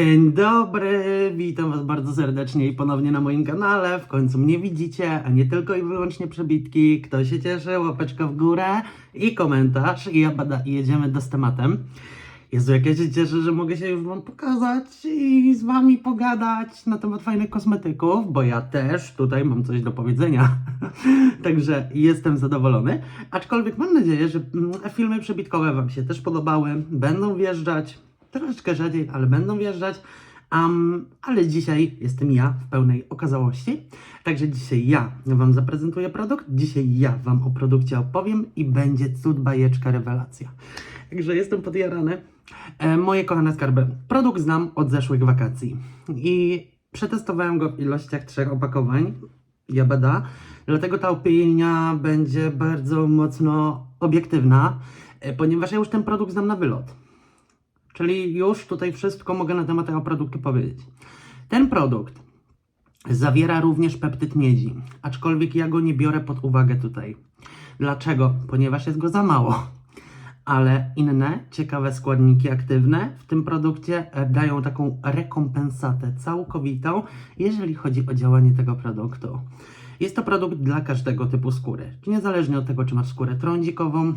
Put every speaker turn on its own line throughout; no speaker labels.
Dzień dobry, witam Was bardzo serdecznie i ponownie na moim kanale. W końcu mnie widzicie, a nie tylko i wyłącznie przebitki. Kto się cieszy, łapeczka w górę i komentarz. I ja bada, i jedziemy do z tematem. Jezu, jak ja się cieszę, że mogę się już Wam pokazać i z Wami pogadać na temat fajnych kosmetyków, bo ja też tutaj mam coś do powiedzenia. Także jestem zadowolony. Aczkolwiek mam nadzieję, że mm, filmy przebitkowe Wam się też podobały. Będą wjeżdżać. Troszeczkę rzadziej, ale będą wjeżdżać. Am, ale dzisiaj jestem ja w pełnej okazałości. Także dzisiaj ja Wam zaprezentuję produkt. Dzisiaj ja Wam o produkcie opowiem i będzie cud, bajeczka, rewelacja. Także jestem podjarany. E, moje kochane skarby, produkt znam od zeszłych wakacji i przetestowałem go w ilościach trzech opakowań. Jabada. Dlatego ta opinia będzie bardzo mocno obiektywna, e, ponieważ ja już ten produkt znam na wylot. Czyli już tutaj wszystko mogę na temat tego produktu powiedzieć. Ten produkt zawiera również peptyd miedzi, aczkolwiek ja go nie biorę pod uwagę tutaj. Dlaczego? Ponieważ jest go za mało. Ale inne ciekawe składniki aktywne w tym produkcie e, dają taką rekompensatę całkowitą, jeżeli chodzi o działanie tego produktu. Jest to produkt dla każdego typu skóry. Niezależnie od tego, czy masz skórę trądzikową,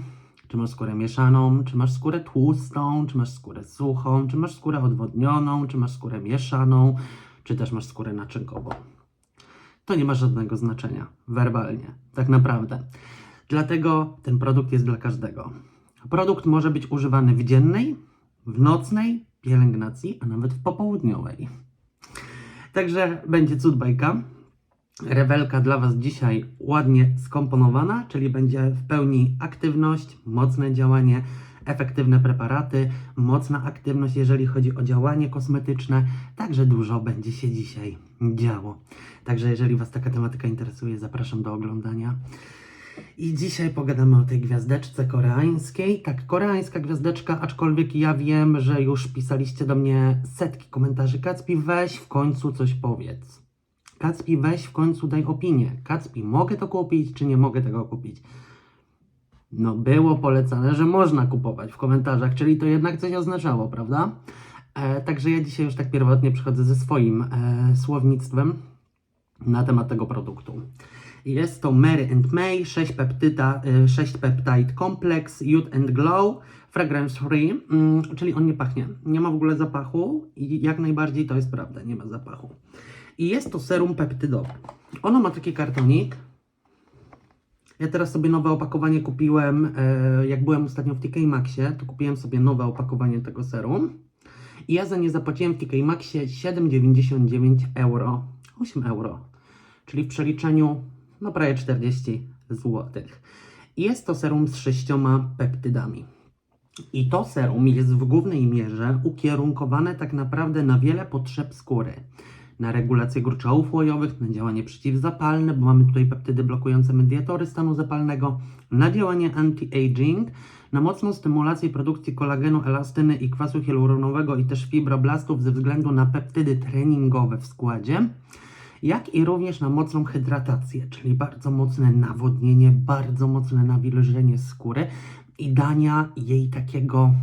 czy masz skórę mieszaną, czy masz skórę tłustą, czy masz skórę suchą, czy masz skórę odwodnioną, czy masz skórę mieszaną, czy też masz skórę naczynkową. To nie ma żadnego znaczenia, werbalnie, tak naprawdę. Dlatego ten produkt jest dla każdego. Produkt może być używany w dziennej, w nocnej pielęgnacji, a nawet w popołudniowej. Także będzie cud bajka. Rewelka dla Was dzisiaj ładnie skomponowana, czyli będzie w pełni aktywność, mocne działanie, efektywne preparaty, mocna aktywność, jeżeli chodzi o działanie kosmetyczne. Także dużo będzie się dzisiaj działo. Także jeżeli Was taka tematyka interesuje, zapraszam do oglądania. I dzisiaj pogadamy o tej gwiazdeczce koreańskiej. Tak, koreańska gwiazdeczka, aczkolwiek ja wiem, że już pisaliście do mnie setki komentarzy. Kacpi, weź w końcu coś powiedz. Kacpi, weź w końcu daj opinię. Kacpi, mogę to kupić, czy nie mogę tego kupić? No, było polecane, że można kupować w komentarzach, czyli to jednak coś oznaczało, prawda? E, także ja dzisiaj już tak pierwotnie przychodzę ze swoim e, słownictwem na temat tego produktu. Jest to Mary and May 6 peptyda, y, 6 peptide complex Youth and Glow fragrance free, mm, czyli on nie pachnie, nie ma w ogóle zapachu i jak najbardziej to jest prawda, nie ma zapachu. I jest to serum peptydowe. Ono ma taki kartonik. Ja teraz sobie nowe opakowanie kupiłem, e, jak byłem ostatnio w TK Maxie, to kupiłem sobie nowe opakowanie tego serum. I ja za nie zapłaciłem w TK Maxie 7,99 euro, 8 euro, czyli w przeliczeniu no prawie 40 zł. Jest to serum z sześcioma peptydami. I to serum jest w głównej mierze ukierunkowane tak naprawdę na wiele potrzeb skóry. Na regulację gruczołów łojowych, na działanie przeciwzapalne, bo mamy tutaj peptydy blokujące mediatory stanu zapalnego, na działanie anti-aging, na mocną stymulację produkcji kolagenu, elastyny i kwasu hialuronowego i też fibroblastów ze względu na peptydy treningowe w składzie jak i również na mocną hydratację, czyli bardzo mocne nawodnienie, bardzo mocne nawilżenie skóry i dania jej takiego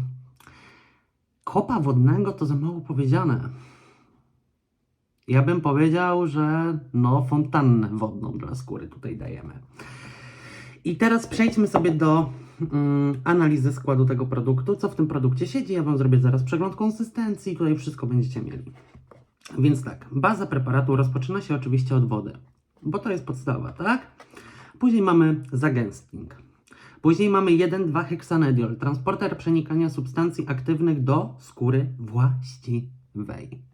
kopa wodnego, to za mało powiedziane. Ja bym powiedział, że no fontannę wodną dla skóry tutaj dajemy. I teraz przejdźmy sobie do mm, analizy składu tego produktu. Co w tym produkcie siedzi? Ja Wam zrobię zaraz przegląd konsystencji. Tutaj wszystko będziecie mieli. Więc tak, baza preparatu rozpoczyna się oczywiście od wody, bo to jest podstawa, tak? Później mamy zagęstnik. Później mamy 1,2 heksanediol, transporter przenikania substancji aktywnych do skóry właściwej.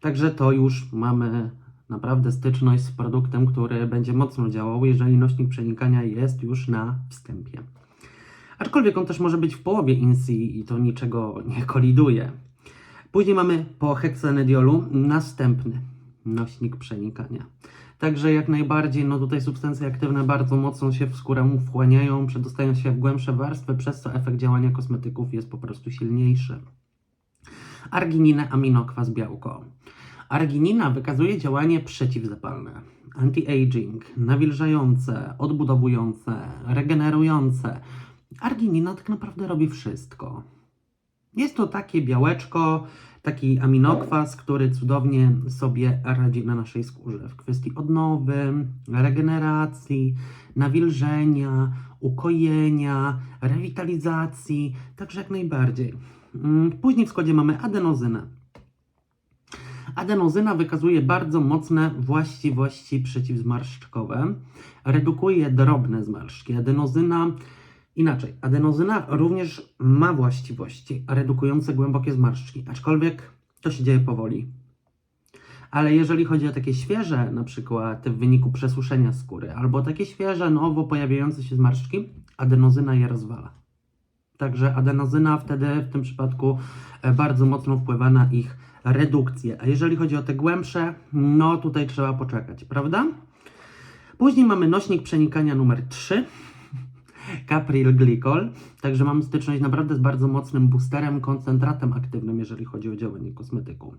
Także to już mamy naprawdę styczność z produktem, który będzie mocno działał, jeżeli nośnik przenikania jest już na wstępie. Aczkolwiek on też może być w połowie INSI i to niczego nie koliduje. Później mamy po heksanediolu następny nośnik przenikania. Także jak najbardziej, no tutaj substancje aktywne bardzo mocno się w skórę wchłaniają, przedostają się w głębsze warstwy, przez co efekt działania kosmetyków jest po prostu silniejszy. Argininę, aminokwas, białko. Arginina wykazuje działanie przeciwzapalne, anti-aging, nawilżające, odbudowujące, regenerujące. Arginina tak naprawdę robi wszystko. Jest to takie białeczko, Taki aminokwas, który cudownie sobie radzi na naszej skórze w kwestii odnowy, regeneracji, nawilżenia, ukojenia, rewitalizacji, także jak najbardziej. Mm, Później w składzie mamy adenozynę. Adenozyna wykazuje bardzo mocne właściwości przeciwzmarszczkowe. Redukuje drobne zmarszczki. Adenozyna inaczej. Adenozyna również ma właściwości redukujące głębokie zmarszczki, aczkolwiek to się dzieje powoli. Ale jeżeli chodzi o takie świeże, na przykład w wyniku przesuszenia skóry, albo takie świeże, nowo pojawiające się zmarszczki, adenozyna je rozwala. Także adenozyna wtedy w tym przypadku bardzo mocno wpływa na ich redukcję. A jeżeli chodzi o te głębsze, no tutaj trzeba poczekać, prawda? Później mamy nośnik przenikania numer 3, Capril Glycol. Także mamy styczność naprawdę z bardzo mocnym boosterem, koncentratem aktywnym, jeżeli chodzi o działanie kosmetyku.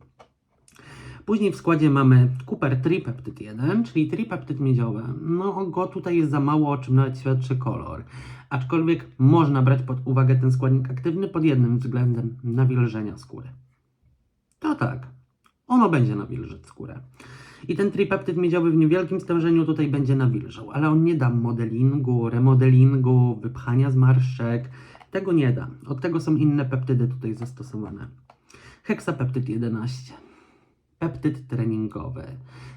Później w składzie mamy Cooper Tripeptyd 1, czyli tripeptyd miedziowy. No go tutaj jest za mało, o czym nawet świadczy kolor. Aczkolwiek można brać pod uwagę ten składnik aktywny pod jednym względem nawilżenia skóry. To tak, ono będzie nawilżać skórę. I ten tripeptyd miedziowy w niewielkim stężeniu tutaj będzie nawilżał, ale on nie da modelingu, remodelingu, wypchania zmarszczek. Tego nie da. Od tego są inne peptydy tutaj zastosowane. Heksapeptyd 11 peptyd treningowy,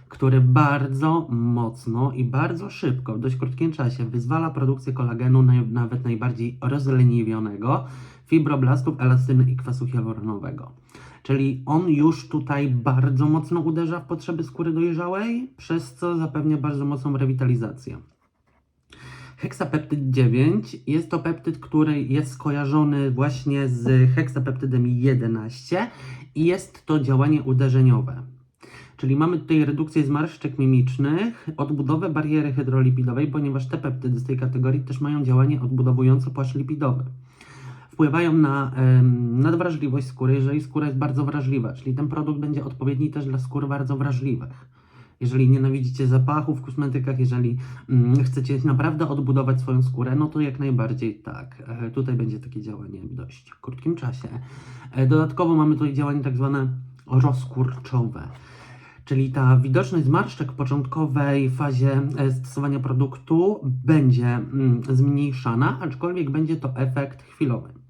który bardzo mocno i bardzo szybko, w dość krótkim czasie, wyzwala produkcję kolagenu, nawet najbardziej rozleniwionego, fibroblastów, elastyny i kwasu hialuronowego. Czyli on już tutaj bardzo mocno uderza w potrzeby skóry dojrzałej, przez co zapewnia bardzo mocną rewitalizację. Heksapeptyd 9 jest to peptyd, który jest skojarzony właśnie z heksapeptydem 11 i jest to działanie uderzeniowe. Czyli mamy tutaj redukcję zmarszczek mimicznych, odbudowę bariery hydrolipidowej, ponieważ te peptydy z tej kategorii też mają działanie odbudowujące płaszcz lipidowy. Wpływają na nadwrażliwość skóry, jeżeli skóra jest bardzo wrażliwa, czyli ten produkt będzie odpowiedni też dla skór bardzo wrażliwych. Jeżeli nienawidzicie zapachu w kosmetykach, jeżeli mm, chcecie naprawdę odbudować swoją skórę, no to jak najbardziej tak. E, tutaj będzie takie działanie w dość krótkim czasie. E, dodatkowo mamy tutaj działanie tak zwane rozkurczowe. Czyli ta widoczność zmarszczek w początkowej fazie e, stosowania produktu będzie mm, zmniejszana, aczkolwiek będzie to efekt chwilowy.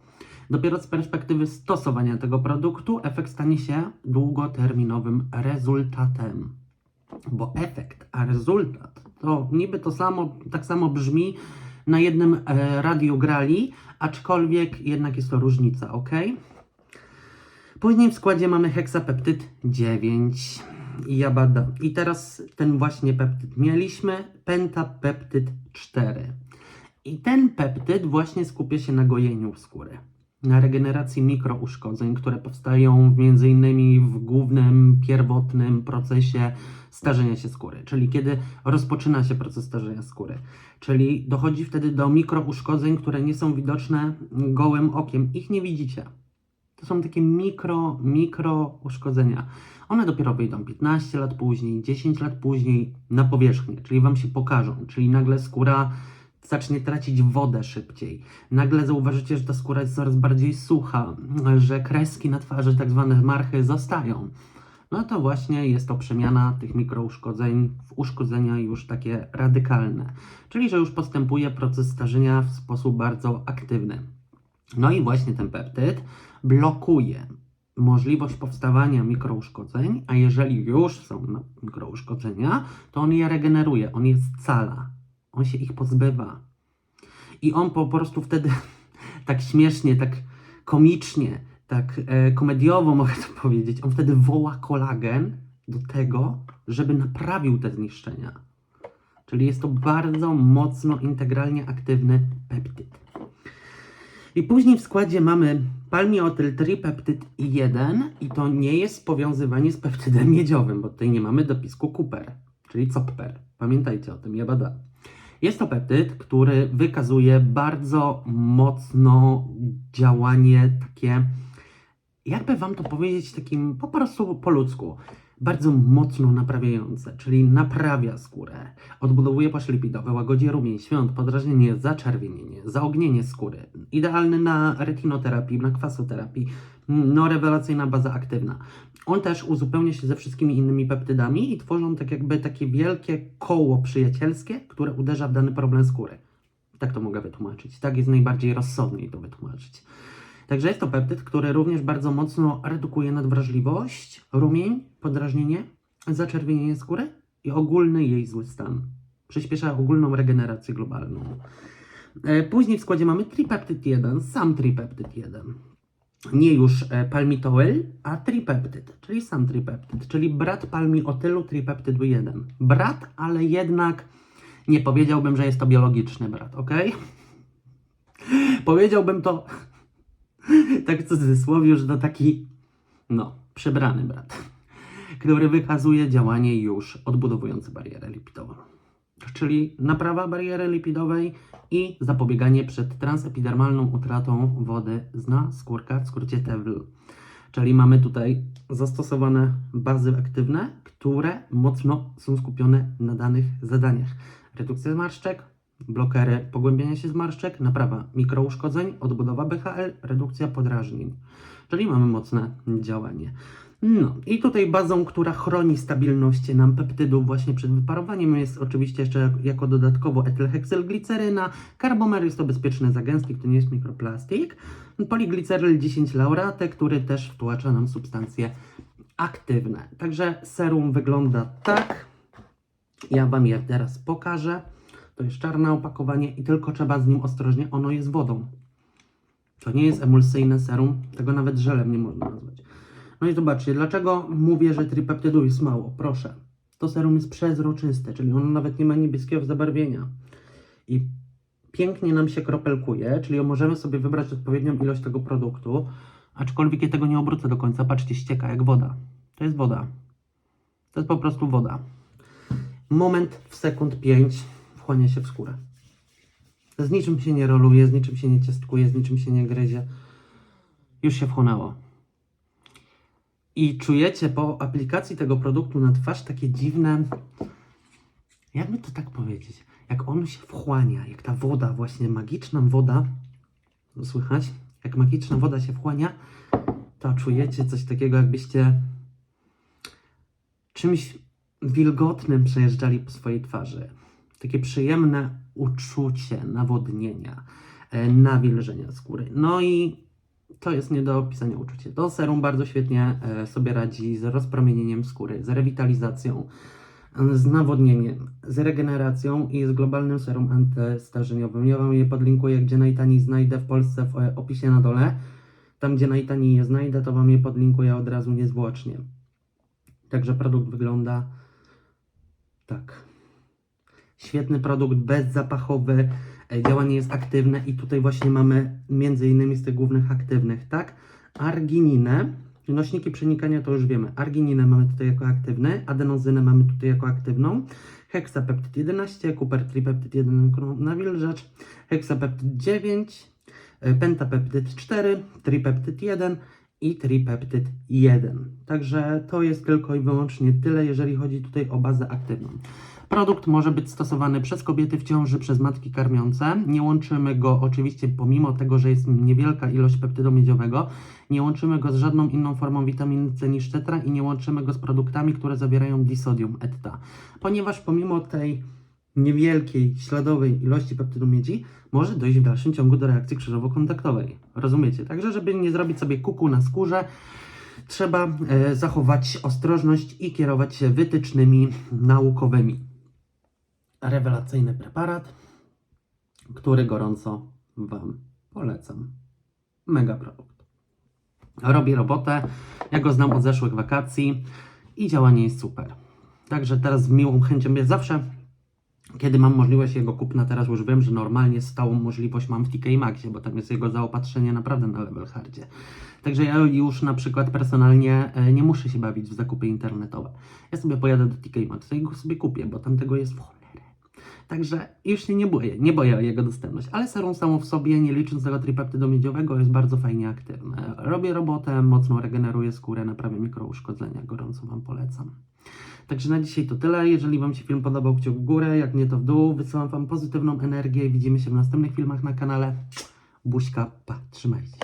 Dopiero z perspektywy stosowania tego produktu efekt stanie się długoterminowym rezultatem bo efekt, a rezultat to niby to samo, tak samo brzmi na jednym e, radiu grali, aczkolwiek jednak jest to różnica, ok? Później w składzie mamy heksapeptyd 9 i jabada. I teraz ten właśnie peptyd mieliśmy, pentapeptyd 4. I ten peptyd właśnie skupia się na gojeniu skóry regeneracji mikrouszkodzeń, które powstają m.in. w głównym, pierwotnym procesie starzenia się skóry, czyli kiedy rozpoczyna się proces starzenia skóry. Czyli dochodzi wtedy do mikrouszkodzeń, które nie są widoczne gołym okiem. Ich nie widzicie. To są takie mikro, mikro uszkodzenia. One dopiero wyjdą 15 lat później, 10 lat później na powierzchnię, czyli Wam się pokażą, czyli nagle skóra zacznie tracić wodę szybciej. Nagle zauważycie, że ta skóra jest coraz bardziej sucha, że kreski na twarzy, tak zwane marchy, zostają. No to właśnie jest to przemiana tych mikrouszkodzeń w uszkodzenia już takie radykalne. Czyli, że już postępuje proces starzenia w sposób bardzo aktywny. No i właśnie ten peptyd blokuje możliwość powstawania mikrouszkodzeń, a jeżeli już są mikrouszkodzenia, to on je regeneruje, on je scala on się ich pozbywa. I on po prostu wtedy tak śmiesznie, tak komicznie, tak e, komediowo mogę to powiedzieć, on wtedy woła kolagen do tego, żeby naprawił te zniszczenia. Czyli jest to bardzo mocno integralnie aktywny peptyd. I później w składzie mamy palmiotyl tripeptyd 1 i to nie jest powiązywanie z peptydem miedziowym, bo tutaj nie mamy dopisku Cooper, czyli Copper. Pamiętajcie o tym, ja badam. Jest to peptyd, który wykazuje bardzo mocno działanie takie, jakby Wam to powiedzieć takim po prostu po ludzku, bardzo mocno naprawiające, czyli naprawia skórę, odbudowuje płaszcz lipidowy, łagodzi rumień, świąt, podrażnienie, zaczerwienienie, zaognienie skóry. Idealny na retinoterapii, na kwasoterapii, no rewelacyjna baza aktywna. On też uzupełnia się ze wszystkimi innymi peptydami i tworzą tak jakby takie wielkie koło przyjacielskie, które uderza w dany problem skóry. Tak to mogę wytłumaczyć. Tak jest najbardziej rozsądniej to wytłumaczyć. Także jest to peptyd, który również bardzo mocno redukuje nadwrażliwość, rumień, podrażnienie, zaczerwienienie skóry i ogólny jej zły stan. Przyspiesza ogólną regenerację globalną. E, Później w składzie mamy tripeptyd 1, sam tripeptyd 1. Nie już e, palmitoyl, a tripeptyd, czyli sam tripeptyd, czyli brat palmiotylu tripeptydu 1. Brat, ale jednak nie powiedziałbym, że jest to biologiczny brat, ok? Powiedziałbym to tak w cudzysłowie, że to taki, no, przebrany brat, który wykazuje działanie już odbudowujące barierę lipidową. Czyli naprawa bariery lipidowej i zapobieganie przed transepidermalną utratą wody z naskórka, w skrócie TEWL. Czyli mamy tutaj zastosowane bazy aktywne, które mocno są skupione na danych zadaniach. Redukcja zmarszczek, blokery pogłębiania się zmarszczek, naprawa mikrouszkodzeń, odbudowa BHL, redukcja podrażnień. Czyli mamy mocne działanie. No i tutaj bazą, która chroni stabilność nam peptydów właśnie przed wyparowaniem jest oczywiście jeszcze jak- jako dodatkowo etylheksylgliceryna. Karbomer jest to bezpieczny zagęstnik, to nie jest mikroplastik. Poligliceryl 10 laurate, który też wtłacza nam substancje aktywne. Także serum wygląda tak. Ja Wam je teraz pokażę. To jest czarne opakowanie i tylko trzeba z nim ostrożnie. Ono jest wodą. To nie jest emulsyjne serum, tego nawet żelem nie można nazwać. No i zobaczcie, dlaczego mówię, że tripeptydu jest mało? Proszę. To serum jest przezroczyste, czyli ono nawet nie ma niebieskiego zabarwienia. I pięknie nam się kropelkuje, czyli możemy sobie wybrać odpowiednią ilość tego produktu, aczkolwiek ja tego nie obrócę do końca. Patrzcie, ścieka jak woda. To jest woda. To jest po prostu woda. Moment w sekund 5 wchłania się w skórę. Z niczym się nie roluje, z niczym się nie ciastkuje, z niczym się nie gryzie. Już się wchłonęło. I czujecie po aplikacji tego produktu na twarz takie dziwne, jakby to tak powiedzieć, jak on się wchłania, jak ta woda, właśnie magiczna woda, słychać, jak magiczna woda się wchłania, to czujecie coś takiego, jakbyście czymś wilgotnym przejeżdżali po swojej twarzy. Takie przyjemne uczucie nawodnienia, e, nawilżenia skóry. No i to jest nie do opisania uczucie. To serum bardzo świetnie e, sobie radzi z rozpromienieniem skóry, z rewitalizacją, z nawodnieniem, z regeneracją i z globalnym serum antystarzeniowym. Ja Wam je podlinkuję, gdzie najtaniej znajdę w Polsce w opisie na dole. Tam, gdzie najtaniej je znajdę, to Wam je podlinkuję od razu niezwłocznie. Także produkt wygląda tak. Świetny produkt, bezzapachowy, e, działanie jest aktywne i tutaj właśnie mamy między innymi z tych głównych aktywnych, tak? Argininę, nośniki przenikania to już wiemy. Argininę mamy tutaj jako aktywny, adenozynę mamy tutaj jako aktywną, heksapeptyd 11, kupertripeptyd 1 jako nawilżacz, heksapeptyd 9, e, pentapeptyd 4, tripeptyd 1 i tripeptyd 1. Także to jest tylko i wyłącznie tyle, jeżeli chodzi tutaj o bazę aktywną. Produkt może być stosowany przez kobiety w ciąży, przez matki karmiące. Nie łączymy go oczywiście, pomimo tego, że jest niewielka ilość peptydu miedziowego, nie łączymy go z żadną inną formą witaminy C niż tetra i nie łączymy go z produktami, które zawierają disodium etta. Ponieważ pomimo tej niewielkiej, śladowej ilości peptydu miedzi może dojść w dalszym ciągu do reakcji krzyżowo-kontaktowej. Rozumiecie? Także, żeby nie zrobić sobie kuku na skórze, trzeba e, zachować ostrożność i kierować się wytycznymi naukowymi. Rewelacyjny preparat, który gorąco Wam polecam. Mega produkt. Robi robotę. Ja go znam od zeszłych wakacji i działanie jest super. Także teraz z miłą chęcią ja zawsze kiedy mam możliwość jego kupna, teraz już wiem, że normalnie stałą możliwość mam w TK Maxie, bo tam jest jego zaopatrzenie naprawdę na level hardzie. Także ja już na przykład personalnie e, nie muszę się bawić w zakupy internetowe. Ja sobie pojadę do TK Maxa i go sobie kupię, bo tam tego jest w cholerę. Także już się nie boję, nie boję o jego dostępność. Ale serum samo w sobie, nie licząc tego tripeptydu miedziowego, jest bardzo fajnie aktywne. Robię robotę, mocno regeneruje skórę, naprawia mikrouszkodzenia, gorąco Wam polecam. Także na dzisiaj to tyle. Jeżeli Wam się film podobał, kciuk w górę, jak nie to w dół. Wysyłam Wam pozytywną energię. Widzimy się w następnych filmach na kanale. Buźka, pa, trzymajcie się.